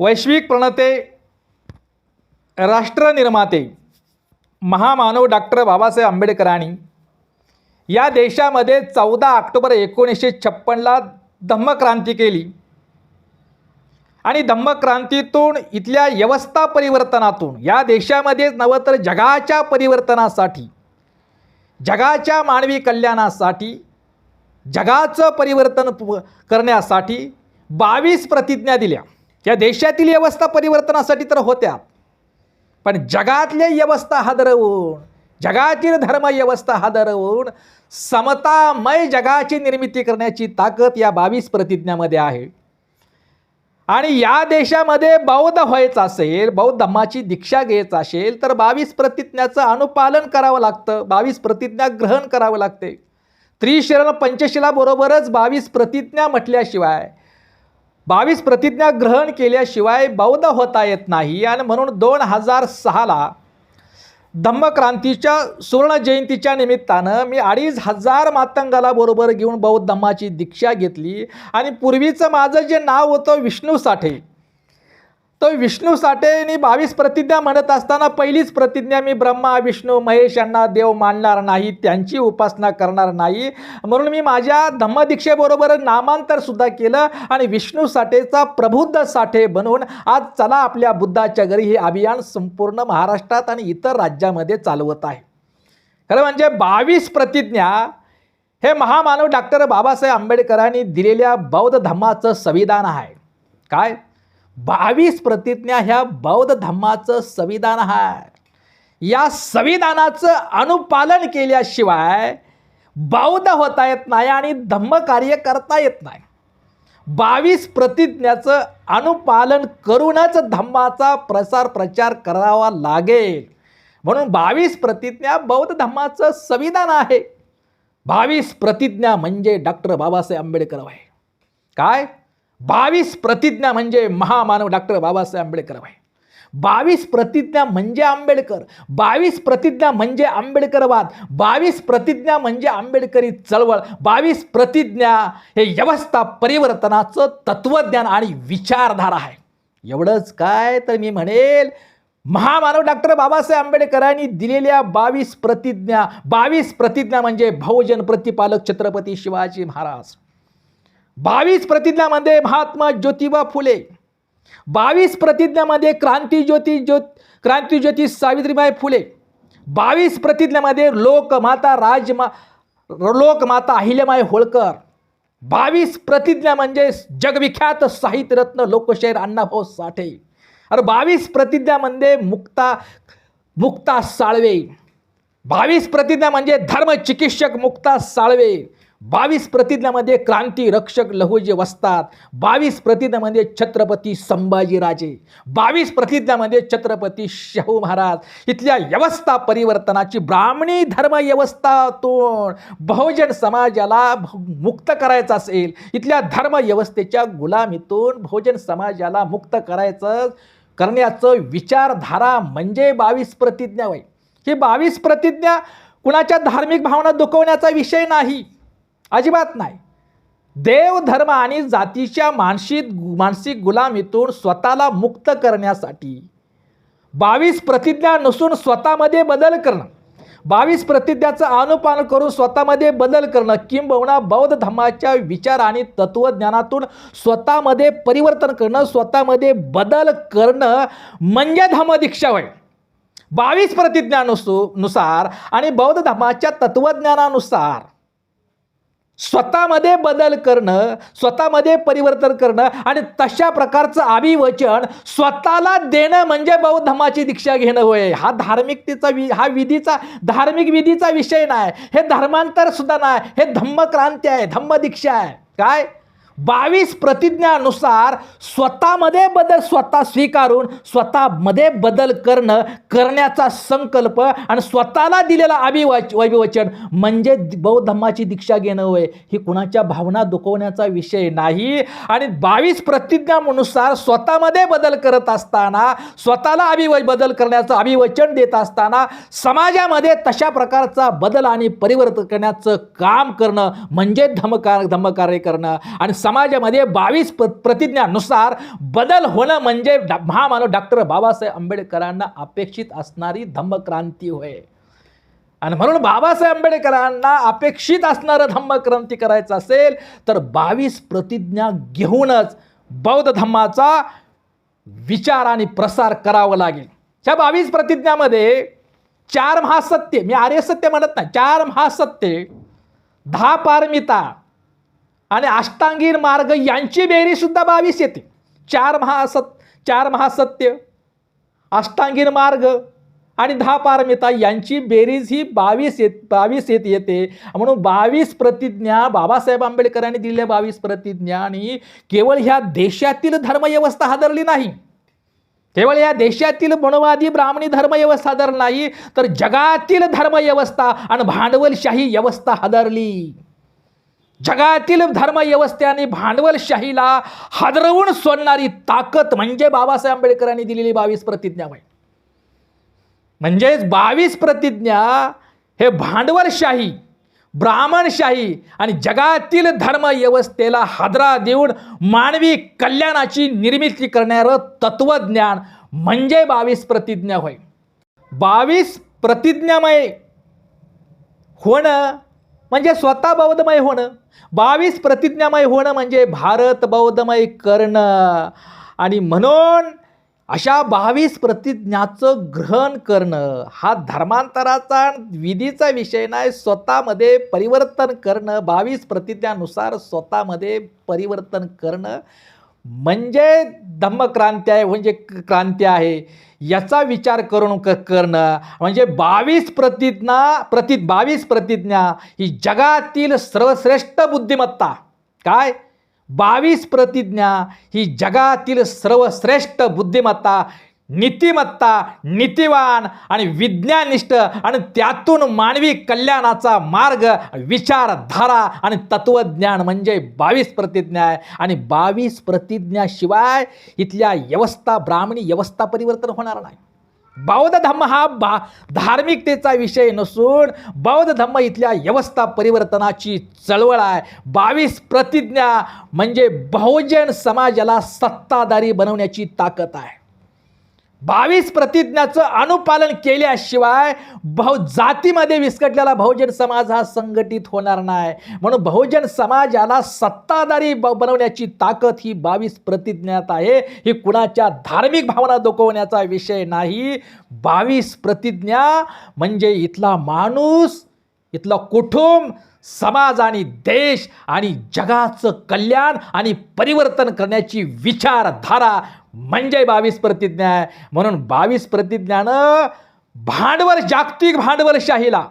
वैश्विक प्रणते राष्ट्रनिर्माते महामानव डॉक्टर बाबासाहेब आंबेडकरांनी या देशामध्ये चौदा ऑक्टोबर एकोणीसशे छप्पनला धम्मक्रांती केली. आणि धम्मक्रांतीतून इथल्या व्यवस्था परिवर्तनातून या देशामध्येच नवं तर जगाच्या परिवर्तनासाठी जगाच्या मानवी कल्याणासाठी जगाचं परिवर्तन करण्यासाठी बावीस प्रतिज्ञा दिल्या. या देशातील व्यवस्था परिवर्तनासाठी तर होत्या. पण जगातल्या व्यवस्था हादरवून जगातील धर्म व्यवस्था हादरवून समतामय जगाची निर्मिती करण्याची ताकद या बावीस प्रतिज्ञामध्ये आहे. आणि या देशामध्ये बौद्ध व्हायचं असेल बौद्ध धम्माची दीक्षा घ्यायचं असेल तर बावीस प्रतिज्ञाचं अनुपालन करावं लागतं. बावीस प्रतिज्ञा ग्रहण करावं लागते. त्रिशरण पंचशिलाबरोबरच बावीस प्रतिज्ञा म्हटल्याशिवाय बावीस प्रतिज्ञा ग्रहण केल्याशिवाय बौद्ध होता येत नाही. आणि म्हणून दोन हजार सहाला धम्मक्रांतीच्या सुवर्णजयंतीच्या निमित्तानं मी अडीच हजार मातंगाला बरोबर घेऊन बौद्ध धम्माची दीक्षा घेतली आणि पूर्वीचं माझं जे नाव होतं विष्णू साठे तो विष्णू साठेनी बावीस प्रतिज्ञा म्हणत असताना पहिलीच प्रतिज्ञा मी ब्रह्मा विष्णू महेश यांना देव मानणार नाही त्यांची उपासना करणार नाही. म्हणून मी माझ्या धम्मदीक्षेबरोबर नामांतर सुद्धा केलं आणि विष्णू साठेचा प्रबुद्ध साठे बनवून आज चला आपल्या बुद्धाच्या घरी हे अभियान संपूर्ण महाराष्ट्रात आणि इतर राज्यामध्ये चालवत आहे. खरं म्हणजे बावीस प्रतिज्ञा हे महामानव डॉक्टर बाबासाहेब आंबेडकरांनी दिलेल्या बौद्ध धम्माचं संविधान आहे. काय? बावीस प्रतिज्ञा ह्या बौद्ध धम्माचं संविधान आहे या संविधानाचं अनुपालन केल्याशिवाय बौद्ध होता येत नाही आणि धम्म कार्य करता येत नाही. बावीस प्रतिज्ञाचं अनुपालन करूनच धम्माचा प्रसार प्रचार करावा लागेल. म्हणून बावीस प्रतिज्ञा बौद्ध धम्माचं संविधान आहे. बावीस प्रतिज्ञा म्हणजे डॉक्टर बाबासाहेब आंबेडकर आहे काय? बावीस प्रतिज्ञा म्हणजे महामानव डॉक्टर बाबासाहेब आंबेडकर आहे बावीस प्रतिज्ञा म्हणजे आंबेडकर. बावीस प्रतिज्ञा म्हणजे आंबेडकरवाद. बावीस प्रतिज्ञा म्हणजे आंबेडकरी चळवळ. बावीस प्रतिज्ञा हे व्यवस्था परिवर्तनाचं तत्त्वज्ञान आणि विचारधारा आहे. एवढंच काय तर मी म्हणेल महामानव डॉक्टर बाबासाहेब आंबेडकरांनी दिलेल्या बावीस प्रतिज्ञा बावीस प्रतिज्ञा म्हणजे बहुजन प्रतिपालक छत्रपती शिवाजी महाराज. बावीस प्रतिज्ञामध्ये महात्मा ज्योतिबा फुले. बावीस प्रतिज्ञामध्ये क्रांती ज्योती ज्योत क्रांतीज्योती सावित्रीबाई फुले. बावीस प्रतिज्ञामध्ये लोकमाता राजमा लोकमाता अहिल्यामाई होळकर. बावीस प्रतिज्ञा म्हणजे जगविख्यात साहित्यरत्न लोकशाहीर अण्णाभाऊ साठे. अरे बावीस प्रतिज्ञामध्ये मुक्ता मुक्ता साळवे. बावीस प्रतिज्ञा म्हणजे धर्मचिकित्सक मुक्ता साळवे. बावीस प्रतिज्ञामध्ये क्रांती रक्षक लहुजे वसतात बावीस प्रतिज्ञामध्ये छत्रपती संभाजीराजे बावीस प्रतिज्ञामध्ये छत्रपती शाहू महाराज. इथल्या व्यवस्था परिवर्तनाची ब्राह्मणी धर्म व्यवस्थातून बहुजन समाजाला भ- मुक्त करायचं असेल इथल्या धर्म व्यवस्थेच्या गुलामीतून बहुजन समाजाला मुक्त करायचं करण्याचं विचारधारा म्हणजे बावीस प्रतिज्ञा वय ही बावीस प्रतिज्ञा कुणाच्या धार्मिक भावना दुखवण्याचा विषय नाही. अजिबात नाही. देव धर्म आणि जातीच्या मानसिक मानसिक गुलामीतून स्वतःला मुक्त करण्यासाठी बावीस प्रतिज्ञा नसून स्वतःमध्ये बदल करणं. बावीस प्रतिज्ञाचं अनुपालन करून स्वतःमध्ये बदल करणं. किंबहुना बौद्ध धर्माच्या विचार आणि तत्त्वज्ञानातून स्वतःमध्ये परिवर्तन करणं स्वतःमध्ये बदल करणं म्हणजे धर्मदीक्षा होय. बावीस प्रतिज्ञानुसू नुसार आणि बौद्ध धर्माच्या तत्त्वज्ञानानुसार स्वतःमध्ये बदल करणं स्वतःमध्ये परिवर्तन करणं आणि तशा प्रकारचं अभिवचन स्वतःला देणं म्हणजे बौद्धमाची दीक्षा घेणं होय. हा धार्मिकतेचा वि हा विधीचा धार्मिक विधीचा विषय नाही. हे धर्मांतर सुद्धा नाही. हे धम्मक्रांती आहे धम्मदीक्षा आहे. काय? बावीस प्रतिज्ञानुसार स्वतःमध्ये बदल स्वतः स्वीकारून स्वतःमध्ये बदल करणं करण्याचा संकल्प आणि स्वतःला दिलेला अभिवाच अभिवचन म्हणजे बौद्ध धम्माची दीक्षा घेणं होय. ही कुणाच्या भावना दुखवण्याचा विषय नाही. आणि बावीस प्रतिज्ञानुसार स्वतःमध्ये बदल करत असताना स्वतःला अभिव बदल करण्याचं अभिवचन देत असताना समाजामध्ये तशा प्रकारचा बदल आणि परिवर्तन करण्याचं काम करणं म्हणजे धमकार धम्मकार्य करणं. आणि समाजामध्ये बावीस प्र प्रतिज्ञानुसार बदल होणं म्हणजे महामानव डॉक्टर बाबासाहेब आंबेडकरांना अपेक्षित असणारी धम्मक्रांती होय. आणि म्हणून बाबासाहेब आंबेडकरांना अपेक्षित असणारं धम्मक्रांती करायचं असेल तर बावीस प्रतिज्ञा घेऊनच बौद्ध धम्माचा विचार आणि प्रसार करावा लागेल. ह्या बावीस प्रतिज्ञामध्ये चार महासत्य मी आर्य सत्य म्हणत नाही चार महासत्य दहा पारमिता आणि अष्टांगीर मार्ग यांची बेरीजसुद्धा बावीस येते. चार महासत चार महासत्य अष्टांगीर मार्ग आणि दहा पारमिता यांची बेरीज ही बावीस येत बावीस येत येते. म्हणून बावीस प्रतिज्ञा बाबासाहेब आंबेडकरांनी दिलेल्या बावीस प्रतिज्ञा आणि केवळ ह्या देशातील धर्मव्यवस्था हादरली नाही. केवळ या देशातील मनोवादी ब्राह्मणी धर्मव्यवस्था हादर नाही तर जगातील धर्मव्यवस्था आणि भांडवलशाही व्यवस्था हादरली. जगातील धर्मव्यवस्थेने आणि भांडवलशाहीला हादरवून सोडणारी ताकद म्हणजे बाबासाहेब आंबेडकरांनी दिलेली बावीस प्रतिज्ञा होय म्हणजेच बावीस प्रतिज्ञा हे भांडवलशाही ब्राह्मणशाही आणि जगातील धर्मव्यवस्थेला हादरा देऊन मानवी कल्याणाची निर्मिती करणारं तत्वज्ञान म्हणजे बावीस प्रतिज्ञा होय. बावीस प्रतिज्ञामय होणं म्हणजे स्वतः बौद्धमय होणं. बावीस प्रतिज्ञामय होणं म्हणजे भारत बौद्धमय करणं. आणि म्हणून अशा बावीस प्रतिज्ञाचं ग्रहण करणं हा धर्मांतराचा विधीचा विषय नाही स्वतःमध्ये परिवर्तन करणं बावीस प्रतिज्ञानुसार स्वतःमध्ये परिवर्तन करणं. म्हणजे धम्मक्रांती आहे म्हणजे क्रांती आहे. याचा विचार करून क करणं म्हणजे बावीस प्रतिज्ञा प्रति बावीस प्रतिज्ञा ही जगातील सर्वश्रेष्ठ बुद्धिमत्ता. काय? बावीस प्रतिज्ञा ही जगातील सर्वश्रेष्ठ बुद्धिमत्ता. नीतिमत्ता नीतिवान आणि विज्ञानिष्ठ आणि त्यातून मानवी कल्याणाचा मार्ग विचारधारा आणि तत्वज्ञान म्हणजे बावीस प्रतिज्ञा आहे आणि बावीस प्रतिज्ञाशिवाय इथल्या व्यवस्था ब्राह्मणी व्यवस्था परिवर्तन होणार नाही. बौद्ध धम्म हा बा धार्मिकतेचा विषय नसून बौद्ध धम्म इथल्या व्यवस्था परिवर्तनाची चळवळ आहे. बावीस प्रतिज्ञा म्हणजे बहुजन समाजाला सत्ताधारी बनवण्याची ताकद आहे. बावीस प्रतिज्ञाचं अनुपालन केल्याशिवाय बहु जातीमध्ये विस्कटलेला बहुजन समाज हा संघटित होणार नाही. म्हणून बहुजन समाजाला सत्ताधारी ब बनवण्याची ताकद ही बावीस प्रतिज्ञात आहे. ही कुणाच्या धार्मिक भावना दुखवण्याचा विषय नाही. बावीस प्रतिज्ञा म्हणजे इथला माणूस इथलं कुटुंब समाज आणि देश आणि जगाचं कल्याण आणि परिवर्तन करण्याची विचारधारा म्हणजे बावीस प्रतिज्ञा आहे. म्हणून बावीस प्रतिज्ञानं भांडवल जागतिक भांडवलशाहीला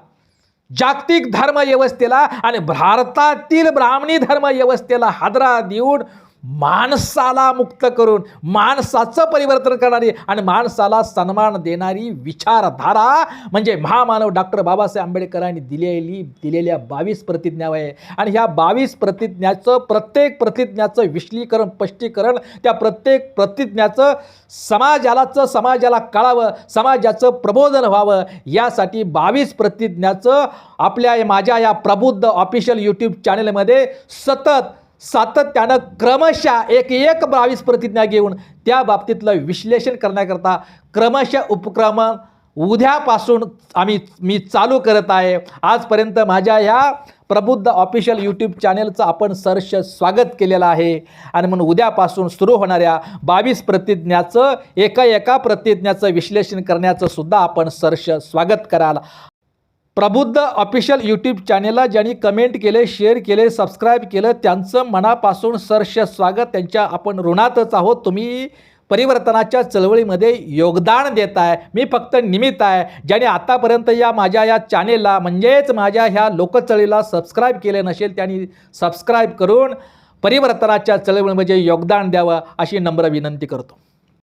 जागतिक धर्मव्यवस्थेला आणि भारतातील ब्राह्मणी धर्मव्यवस्थेला हादरा देऊन माणसाला मुक्त करून माणसाचं परिवर्तन करणारी आणि माणसाला सन्मान देणारी विचारधारा म्हणजे महामानव डॉक्टर बाबासाहेब आंबेडकरांनी दिलेली दिलेल्या बावीस प्रतिज्ञा आहे. आणि ह्या बावीस प्रतिज्ञाचं प्रत्येक प्रतिज्ञाचं विश्लीकरण स्पष्टीकरण त्या प्रत्येक प्रतिज्ञाचं समाजालाचं समाजाला कळावं समाजाचं प्रबोधन व्हावं यासाठी बावीस प्रतिज्ञाचं आपल्या माझ्या या प्रबुद्ध ऑफिशियल यूट्यूब चॅनलमध्ये सतत सातत्यानं क्रमशः एक एक बावीस प्रतिज्ञा घेऊन त्या बाबतीतलं विश्लेषण करण्याकरता क्रमशः उपक्रम उद्यापासून आम्ही मी चालू करत आहे. आजपर्यंत माझ्या ह्या प्रबुद्ध ऑफिशियल यूट्यूब चॅनलचं आपण सर्ष स्वागत केलेलं आहे. आणि म्हणून उद्यापासून सुरू होणाऱ्या बावीस प्रतिज्ञाचं एका एका प्रतिज्ञाचं विश्लेषण करण्याचं सुद्धा आपण सर्ष स्वागत कराल. प्रबुद्ध ऑफिशियल यूट्यूब चॅनेलला ज्यांनी कमेंट केले शेअर केले सबस्क्राईब केलं त्यांचं मनापासून सरश स्वागत. त्यांच्या आपण ऋणातच आहोत. तुम्ही परिवर्तनाच्या चळवळीमध्ये योगदान देत आहे मी फक्त निमित्त आहे. ज्याने आतापर्यंत या माझ्या या चॅनेलला म्हणजेच माझ्या ह्या लोकचळीला सबस्क्राईब केले नसेल त्यांनी सबस्क्राईब करून परिवर्तनाच्या चळवळीमध्ये योगदान द्यावं अशी नम्र विनंती करतो.